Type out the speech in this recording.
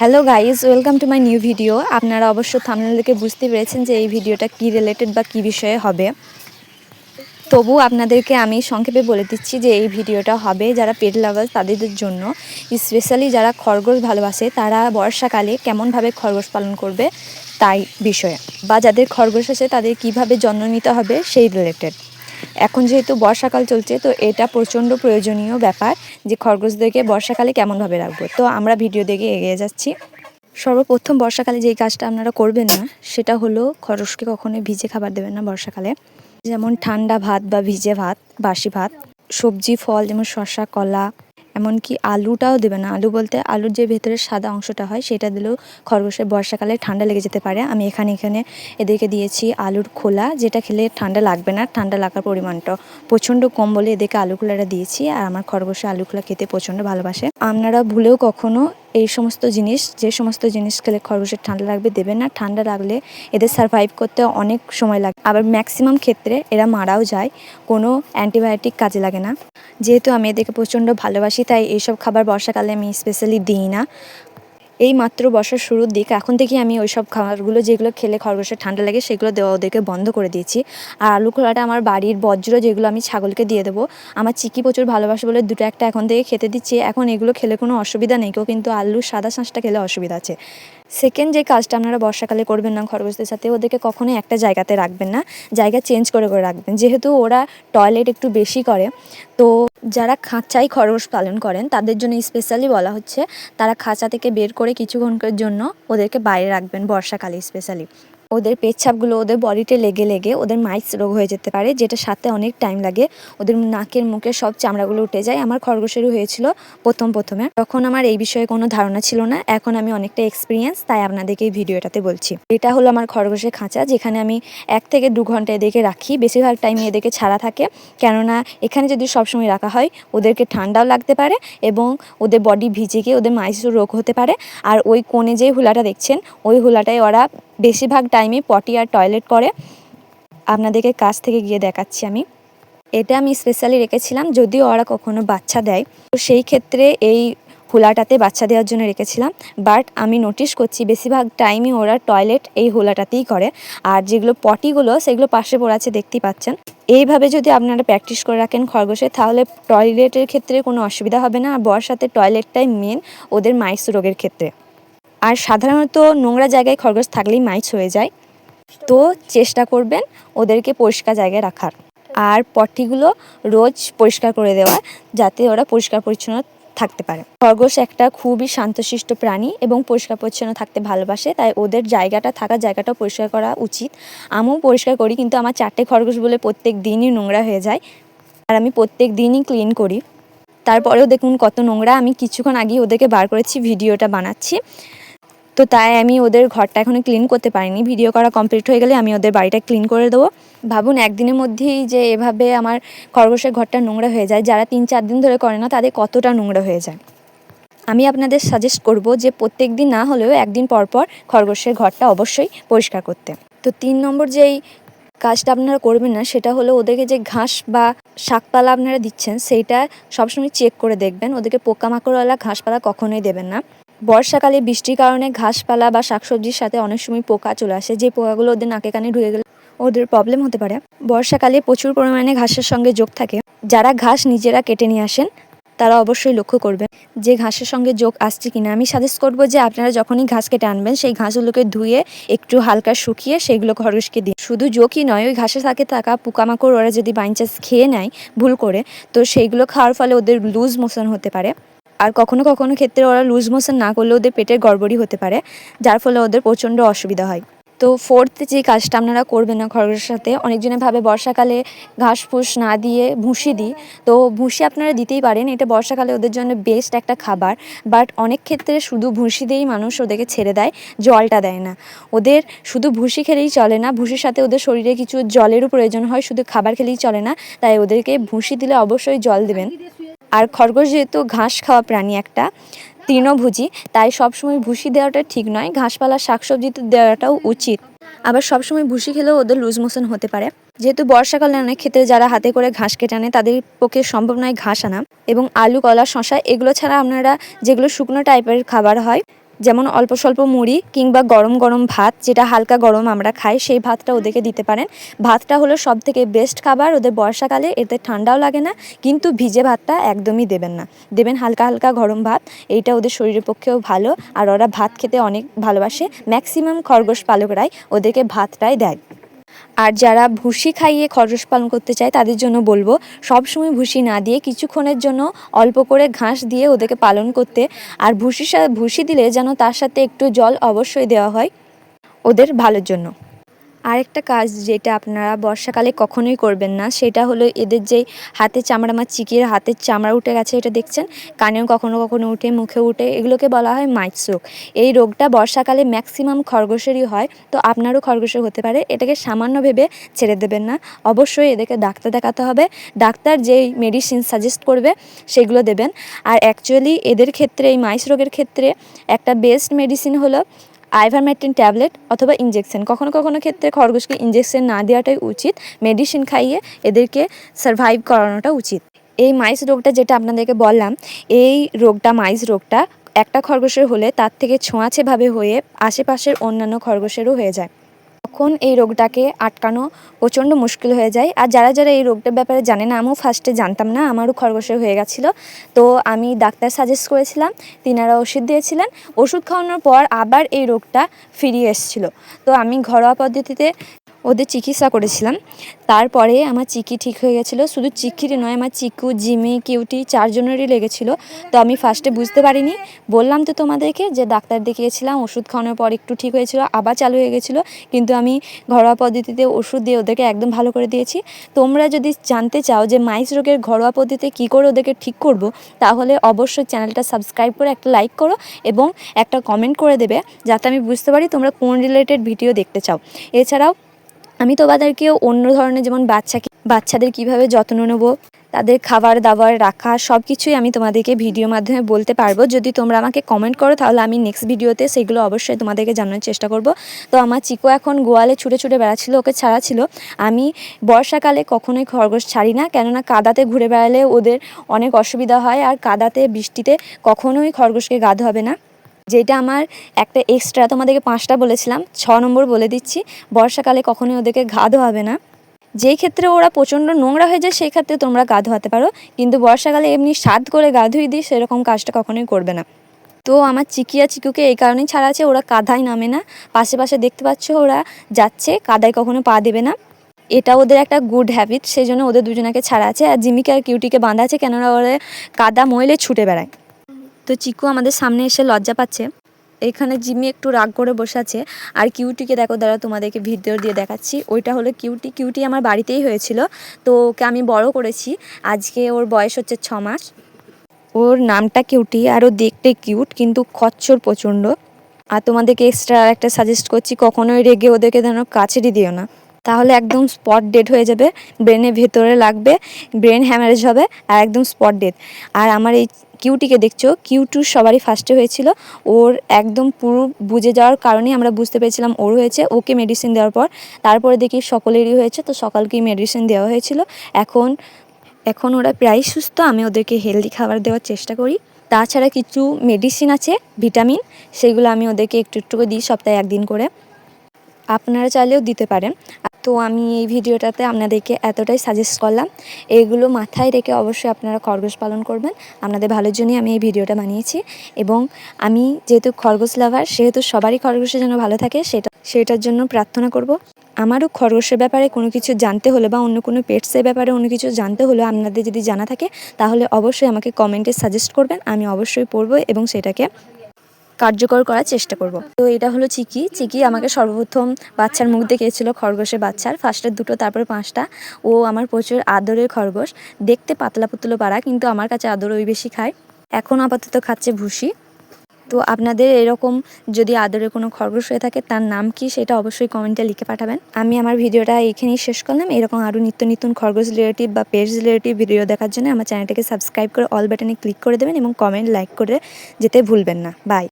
Hello guys welcome to my new video আপনারা অবশ্য thumbnail দেখে বুঝতে পেরেছেন যে এই ভিডিওটা কি রিলেটেড বা কি বিষয়ে হবে। তবু আপনাদেরকে আমি সংক্ষেপে বলে দিচ্ছি যে এই ভিডিওটা হবে যারা পেট লাভার তাদের জন্য। স্পেশালি যারা খরগোশ ভালোবাসে, তারা বর্ষাকালে কেমনভাবে খরগোশ পালন করবে তাই বিষয়ে। বা যাদের খরগোশ আছে, তাদের কীভাবে যত্ন নিতে হবে, সেই রিলেটেড এখন যেহেতু বর্ষাকাল চলছে, তো এটা প্রচণ্ড প্রয়োজনীয় ব্যাপার যে খরগোশদেরকে বর্ষাকালে কেমনভাবে রাখব। তো আমরা ভিডিও দেখে এগিয়ে যাচ্ছি। সর্বপ্রথম বর্ষাকালে যেই কাজটা আপনারা করবেন না, সেটা হলো খরগোশকে কখনোই ভিজে খাবার দেবেন না বর্ষাকালে। যেমন ঠান্ডা ভাত বা ভিজে ভাত, বাসি ভাত, সবজি, ফল যেমন শসা, কলা এমনকি আলুটাও দেবে না। আলু বলতে আলুর যে ভেতরের সাদা অংশটা হয়, সেটা দিলেও খরগোশের বর্ষাকালে ঠান্ডা লেগে যেতে পারে। আমি এখানে এখানে এদেরকে দিয়েছি আলুর খোলা, যেটা খেলে ঠান্ডা লাগবে না। ঠান্ডা লাগার পরিমাণটা প্রচণ্ড কম বলে এদেরকে আলু খোলাটা দিয়েছি। আর আমার খরগোশে আলু খোলা খেতে প্রচণ্ড ভালোবাসে। আপনারা ভুলেও কখনো এই সমস্ত জিনিস, যে সমস্ত জিনিস খেলে খরগোশের ঠান্ডা লাগবে দেবে না। ঠান্ডা লাগলে এদের সার্ভাইভ করতে অনেক সময় লাগে। আবার ম্যাক্সিমাম ক্ষেত্রে এরা মারাও যায়, কোনো অ্যান্টিবায়োটিক কাজে লাগে না। যেহেতু আমি এদেরকে প্রচণ্ড ভালোবাসি, তাই এইসব খাবার বর্ষাকালে আমি স্পেশালি দিই না। এই মাত্র বর্ষার শুরুর দিক, এখন থেকেই আমি ওই সব খাবারগুলো যেগুলো খেলে খরগোশের ঠান্ডা লাগে সেগুলো দেওয়া ওদেরকে বন্ধ করে দিয়েছি। আর আলু খোলাটা আমার বাড়ির বজ্র যেগুলো আমি ছাগলকে দিয়ে দেবো, আমার চিকি প্রচুর ভালোবাসে বলে দুটো একটা এখন থেকে খেতে দিচ্ছি। এখন এগুলো খেলে কোনো অসুবিধা নেই, কেউ কিন্তু আলুর সাদা শাঁসটা খেলে অসুবিধা আছে। সেকেন্ড যে কাজটা আপনারা বর্ষাকালে করবেন না, খরগোশদের সাথে, ওদেরকে কখনোই একটা জায়গাতে রাখবেন না, জায়গা চেঞ্জ করে করে রাখবেন। যেহেতু ওরা টয়লেট একটু বেশি করে, তো যারা খাঁচাই খরগোশ পালন করেন, তাদের জন্য স্পেশালি বলা হচ্ছে, তারা খাঁচা থেকে বের করে কিছুক্ষণের জন্য ওদেরকে বাইরে রাখবেন বর্ষাকালে স্পেশালি ওদের পেচ্ছাপগুলো ওদের বডিতে লেগে লেগে ওদের মাইস রোগ হয়ে যেতে পারে, যেটা সাথে অনেক টাইম লাগে। ওদের নাকের মুখে সব চামড়াগুলো উঠে যায়। আমার খরগোশেরও হয়েছিল প্রথম প্রথমে। তখন আমার এই বিষয়ে কোনো ধারণা ছিল না। এখন আমি অনেকটা এক্সপিরিয়েন্স তাই আপনাদেরকে এই ভিডিওটাতে বলছি। এটা হলো আমার খরগোশের খাঁচা, যেখানে আমি এক থেকে দু ঘণ্টা এদেরকে রাখি। বেশিরভাগ টাইমে এদেরকে ছাড়া থাকে। কেননা এখানে যদি সবসময় রাখা হয়, ওদেরকে ঠান্ডাও লাগতে পারে এবং ওদের বডি ভিজে গিয়ে ওদের মাইসের রোগ হতে পারে। আর ওই কোণে যে হুলাটা দেখছেন, ওই হুলাটায় ওরা বেশিরভাগ টাইমে পটি আর টয়লেট করে। আপনাদেরকে কাছ থেকে গিয়ে দেখাচ্ছি আমি। এটা আমি স্পেশালি রেখেছিলাম, যদিও ওরা কখনো বাচ্চা দেয়। তো সেই ক্ষেত্রে এই হোলাটাতে বাচ্চা দেওয়ার জন্য রেখেছিলাম। বাট আমি নোটিশ করছি বেশিরভাগ টাইমই ওরা টয়লেট এই হোলাটাতেই করে। আর যেগুলো পটিগুলো সেগুলো পাশে পড়ে আছে, দেখতেই পাচ্ছেন। এইভাবে যদি আপনারা প্র্যাকটিস করে রাখেন খরগোশে তাহলে টয়লেটের ক্ষেত্রে কোনো অসুবিধা হবে না। আর বর্ষাতে টয়লেটটাই মেন ওদের মাইস রোগের ক্ষেত্রে। আর সাধারণত নোংরা জায়গায় খরগোশ থাকলেই মাইচ হয়ে যায়। তো চেষ্টা করবেন ওদেরকে পরিষ্কার জায়গায় রাখার। আর পটিগুলো রোজ পরিষ্কার করে দেওয়া যাতে ওরা পরিষ্কার পরিচ্ছন্ন থাকতে পারে। খরগোশ একটা খুবই শান্তশিষ্ট প্রাণী এবং পরিষ্কার পরিচ্ছন্ন থাকতে ভালোবাসে, তাই ওদের জায়গাটা থাকার জায়গাটাও পরিষ্কার করা উচিত। আমিও পরিষ্কার করি, কিন্তু আমার চারটে খরগোশ বলে প্রত্যেক দিনই নোংরা হয়ে যায়। আর আমি প্রত্যেক দিনই ক্লিন করি। তারপরেও দেখুন কত নোংরা। আমি কিছুক্ষণ আগেই ওদেরকে বার করেছি, ভিডিওটা বানাচ্ছি। তো তাই আমি ওদের ঘরটা এখনও ক্লিন করতে পারিনি। ভিডিও করা কমপ্লিট হয়ে গেলে আমি ওদের বাড়িটা ক্লিন করে দেবো। ভাবুন, একদিনের মধ্যেই যে এভাবে আমার খরগোশের ঘরটা নোংরা হয়ে যায়, যারা তিন চার দিন ধরে করে না, তাদের কতটা নোংরা হয়ে যায়। আমি আপনাদের সাজেস্ট করব যে প্রত্যেক দিন না হলেও একদিন পর পর খরগোশের ঘরটা অবশ্যই পরিষ্কার করতে। তো তিন নম্বর যেই কাজটা আপনারা করবেন না, সেটা হলো ওদেরকে যে ঘাস বা শাকপালা আপনারা দিচ্ছেন, সেইটা সবসময় চেক করে দেখবেন। ওদেরকে পোকামাকড়ওয়ালা ঘাসপালা কখনোই দেবেন না। বর্ষাকালে বৃষ্টির কারণে ঘাসপালা বা শাকসবজির সাথে অনেক সময় পোকা চলে আসে। যে পোকাগুলো ওদের নাকে কানে ঢুকে গেলে ওদের প্রবলেম হতে পারে। বর্ষাকালে প্রচুর পরিমাণে ঘাসের সঙ্গে যোগ থাকে। যারা ঘাস নিজেরা কেটে নিয়ে আসেন, তারা অবশ্যই লক্ষ্য করবেন যে ঘাসের সঙ্গে যোগ আসছে কিনা। আমি সাজেস্ট করব যে আপনারা যখনই ঘাস কেটে আনবেন, সেই ঘাসগুলোকে ধুয়ে একটু হালকা শুকিয়ে সেগুলো খরগোশকে দিন শুধু যোগই নয়, ওই ঘাসের থাকে থাকা পোকামাকড় ওরা যদি বাইনচাস খেয়ে নেয় ভুল করে, তো সেইগুলো খাওয়ার ফলে ওদের লুজ মোশন হতে পারে। আর কখনো কখনো ক্ষেত্রে ওরা লুজ মোশন না করলে ওদের পেটের গড়বড়ি হতে পারে, যার ফলে ওদের প্রচণ্ড অসুবিধা হয়। তো ফোর্থ যে কাজটা আপনারা করবেন না খরগোশের সাথে অনেকজনে ভাবে বর্ষাকালে ঘাস ফুস না দিয়ে ভুসি দিই। তো ভুসি আপনারা দিতেই পারেন, এটা বর্ষাকালে ওদের জন্য বেস্ট একটা খাবার। বাট অনেক ক্ষেত্রে শুধু ভুসি দিয়েই মানুষ ওদেরকে ছেড়ে দেয়, জলটা দেয় না। ওদের শুধু ভুসি খেলেই চলে না ভুসির সাথে ওদের শরীরে কিছু জলেরও প্রয়োজন হয়, শুধু খাবার খেলেই চলে না। তাই ওদেরকে ভুসি দিলে অবশ্যই জল দেবেন। আর খরগোশ যেহেতু ঘাস খাওয়া প্রাণী একটা, তৃণভোজী, তাই সবসময় ভুসি দেওয়াটা ঠিক নয়। ঘাসপালা শাকসবজিতে দেওয়াটাও উচিত। আবার সবসময় ভুসি খেলেও ওদের লুজ মোশন হতে পারে। যেহেতু বর্ষাকালে অনেক ক্ষেত্রে যারা হাতে করে ঘাস কেটে আনে, তাদের পক্ষে সম্ভব নয় ঘাস আনা। এবং আলু, কলা শশা এগুলো ছাড়া আপনারা যেগুলো শুকনো টাইপের খাবার হয় যেমন অল্প স্বল্প মুড়ি কিংবা গরম গরম ভাত, যেটা হালকা গরম আমরা খাই, সেই ভাতটা ওদেরকে দিতে পারেন। ভাতটা হলো সব থেকে বেস্ট খাবার, ওদের বর্ষাকালে এতে ঠান্ডাও লাগে না, কিন্তু ভিজে ভাতটা একদমই দেবেন না। দেবেন হালকা হালকা গরম ভাত, এইটা ওদের শরীরের পক্ষেও ভালো, আর ওরা ভাত খেতে অনেক ভালোবাসে। ম্যাক্সিমাম খরগোশ পালকরাই ওদেরকে ভাতটাই দেয়। আর যারা ভুসি খাইয়ে খরচ পালন করতে চায়, তাদের জন্য বলব সবসময় ভুসি না দিয়ে কিছুক্ষণের জন্য অল্প করে ঘাস দিয়ে ওদেরকে পালন করতে। আর সাথে ভুসি দিলে যেন তার সাথে একটু জল অবশ্যই দেওয়া হয় ওদের ভালোর জন্য। আরেকটা কাজ যেটা আপনারা বর্ষাকালে কখনোই করবেন না, সেটা হলো এদের যেই হাতে চামড়া আমার চিকির হাতের চামড়া উঠে গেছে, এটা দেখছেন? কানেও কখনো কখনো উঠে, মুখে উঠে, এগুলোকে বলা হয় মাইটস রোগ এই রোগটা বর্ষাকালে ম্যাক্সিমাম খরগোশেরই হয়, তো আপনারও খরগোশের হতে পারে, এটাকে সামান্য ভেবে ছেড়ে দেবেন না। অবশ্যই এদেরকে ডাক্তার দেখাতে হবে, ডাক্তার যেই মেডিসিন সাজেস্ট করবে, সেগুলো দেবেন। আর অ্যাকচুয়ালি এদের ক্ষেত্রে, এই মাইস রোগের ক্ষেত্রে একটা বেস্ট মেডিসিন হলো আইভারমেটিন ট্যাবলেট অথবা ইঞ্জেকশন কখনো কখনো ক্ষেত্রে খরগোশকে ইঞ্জেকশন না দেওয়াটাই উচিত। মেডিসিন খাইয়ে এদেরকে সার্ভাইভ করানোটা উচিত। এই মাইস রোগটা যেটা আপনাদেরকে বললাম, এই রোগটা মাইস রোগটা একটা খরগোশের হলে তার থেকে ছোঁয়াচেভাবে হয়ে আশেপাশের অন্যান্য খরগোশেরও হয়ে যায়। তখন এই রোগটাকে আটকানো প্রচণ্ড মুশকিল হয়ে যায়। আর যারা যারা এই রোগটার ব্যাপারে জানে না, আমিও ফার্স্টে জানতাম না, আমারও খরগোশের হয়ে গেছিল। তো আমি ডাক্তার সাজেস্ট করেছিলাম, তিনারা ওষুধ দিয়েছিলেন। ওষুধ খাওয়ানোর পর আবার এই রোগটা ফিরিয়ে এসেছিল। তো আমি ঘরোয়া পদ্ধতিতে ওদের চিকিৎসা করেছিলাম। তারপরে আমার চিকি ঠিক হয়ে গেছিল। শুধু চিকিরই নয়, আমার চিকু, জিমি, কিউটি চারজনেরই লেগেছিলো। তো আমি ফার্স্টে বুঝতে পারিনি। বললাম তো তোমাদেরকে যে ডাক্তার দেখিয়েছিলাম, ওষুধ খাওয়ানোর পর একটু ঠিক হয়েছিল, আবার চালু হয়ে গেছিল। কিন্তু আমি ঘরোয়া পদ্ধতিতে ওষুধ দিয়ে ওদেরকে একদম ভালো করে দিয়েছি। তোমরা যদি জানতে চাও যে মাইস রোগের ঘরোয়া পদ্ধতিতে কী করে ওদেরকে ঠিক করব, তাহলে অবশ্যই চ্যানেলটা সাবস্ক্রাইব করে একটা লাইক করো এবং একটা কমেন্ট করে দেবে, যাতে আমি বুঝতে পারি তোমরা কোন রিলেটেড ভিডিও দেখতে চাও। এছাড়াও আমি তোমাদেরকেও অন্য ধরনের যেমন বাচ্চাকে বাচ্চাদের কীভাবে যত্ন নেব, তাদের খাবার দাবার রাখা সব কিছুই আমি তোমাদেরকে ভিডিও মাধ্যমে বলতে পারব। যদি তোমরা আমাকে কমেন্ট করো, তাহলে আমি নেক্সট ভিডিওতে সেগুলো অবশ্যই তোমাদেরকে জানানোর চেষ্টা করব। তো আমার চিকো এখন গোয়ালে ছুটে ছুটে বেড়াচ্ছিল, ওকে ছাড়া ছিল। আমি বর্ষাকালে কখনোই খরগোশ ছাড়ি না, কেননা কাদাতে ঘুরে বেড়ালে ওদের অনেক অসুবিধা হয়, আর কাদাতে, বৃষ্টিতে কখনোই খরগোশকে গাদ হবে না। যেটা আমার একটা এক্সট্রা তোমাদেরকে পাঁচটা বলেছিলাম, ছ নম্বর বলে দিচ্ছি, বর্ষাকালে কখনোই ওদেরকে ঘা ধোয়াবে না। যেই ক্ষেত্রে ওরা প্রচণ্ড নোংরা হয়ে যায়, সেই ক্ষেত্রে তোমরা গা ধোয়াতে পারো, কিন্তু বর্ষাকালে এমনি স্বাদ করে গা ধুয়ে দিই, সেরকম কাজটা কখনোই করবে না। তো আমার চিকিয়া চিকুকে এই কারণেই ছাড়া আছে, ওরা কাদায় নামে না। পাশে পাশে দেখতে পাচ্ছ ওরা যাচ্ছে, কাদায় কখনো পা দেবে না। এটা ওদের একটা গুড হ্যাবিট সেই জন্য ওদের দুজনাকে ছাড়া আছে। আর জিমিকে আর কিউটিকে বাঁধা আছে, কেননা ওরা কাদা ময়লে ছুটে বেড়ায়। তো চিকু আমাদের সামনে এসে লজ্জা পাচ্ছে। এখানে জিমি একটু রাগ করে বসে আছে। আর কিউটিকে দেখো দাঁড়া তোমাদেরকে ভিডিও দিয়ে দেখাচ্ছি। ওইটা হলো কিউটি। কিউটি আমার বাড়িতেই হয়েছিল। তো ওকে আমি বড় করেছি। আজকে ওর বয়স হচ্ছে ছ মাস। ওর নামটা কিউটি আর ও দেখতে কিউট, কিন্তু খচ্চর প্রচণ্ড। আর তোমাদেরকে এক্সট্রা একটা সাজেস্ট করছি, কখনোই রেগে ওদেরকে যেন কাছেরই দিও না। তাহলে একদম স্পট ডেড হয়ে যাবে। ব্রেনের ভেতরে লাগবে। ব্রেন হ্যামারেজ হবে আর একদম স্পট ডেড আর আমার এই কিউটিকে দেখছ কিউটু সবারই ফার্স্টে হয়েছিল। ওর একদম পুরো বুঝে যাওয়ার কারণেই আমরা বুঝতে পেরেছিলাম ওর হয়েছে। ওকে মেডিসিন দেওয়ার পর, তারপরে দেখি সকলেরই হয়েছে, তো সকালকেই মেডিসিন দেওয়া হয়েছিল। এখন এখন ওরা প্রায় সুস্থ, আমি ওদেরকে হেলদি খাবার দেওয়ার চেষ্টা করি। তাছাড়া কিছু মেডিসিন আছে ভিটামিন সেগুলো আমি ওদেরকে একটু একটু করে দিই সপ্তাহে একদিন করে। আপনারা চাইলেও দিতে পারেন। তো আমি এই ভিডিওটাতে আপনাদেরকে এতটাই সাজেস্ট করলাম। এইগুলো মাথায় রেখে অবশ্যই আপনারা খরগোশ পালন করবেন। আপনাদের ভালোর জন্যই আমি এই ভিডিওটা বানিয়েছি। এবং আমি যেহেতু খরগোশ লাভার সেহেতু সবারই খরগোশে যেন ভালো থাকে, সেটা সেটার জন্য প্রার্থনা করব। আমারও খরগোশের ব্যাপারে কোনো কিছু জানতে হলে বা অন্য কোনো পেটসের ব্যাপারে অন্য কিছু জানতে হলে আপনাদের যদি জানা থাকে, তাহলে অবশ্যই আমাকে কমেন্টে সাজেস্ট করবেন। আমি অবশ্যই পড়ব এবং সেটাকে কার্যকর করার চেষ্টা করব। তো এটা হলো চিকি। চিকি আমাকে সর্বপ্রথম বাচ্চার মুখ দেখিয়েছিল খরগোশের বাচ্চার। ফার্স্টের দুটো, তারপরে পাঁচটা। ও আমার প্রচুর আদরের খরগোশ। দেখতে পাতলা পুতলো পাড়া, কিন্তু আমার কাছে আদর ওই বেশি খায়। এখন আপাতত খাচ্ছে ভুসি। তো আপনাদের এরকম যদি আদরে কোনো খরগোশ হয়ে থাকে, তার নাম কি সেটা অবশ্যই কমেন্টে লিখে পাঠাবেন। আমি আমার ভিডিওটা এখানেই শেষ করলাম। এরকম আরও নিত্য নতুন খরগোশ রিলেটিভ বা পেজ রিলেটিভ ভিডিও দেখার জন্য আমার চ্যানেলটাকে সাবস্ক্রাইব করে অল বাটনে ক্লিক করে দেবেন এবং কমেন্ট লাইক করে যেতে ভুলবেন না। বাই